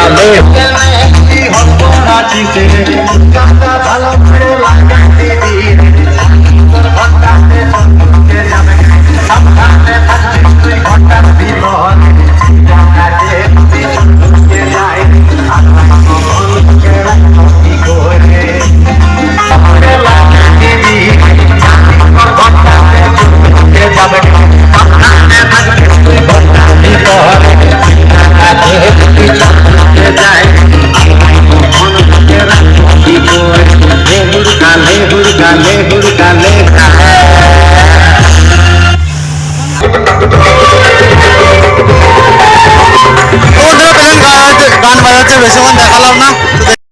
যাবে हुड़का ले हुड़का ले खा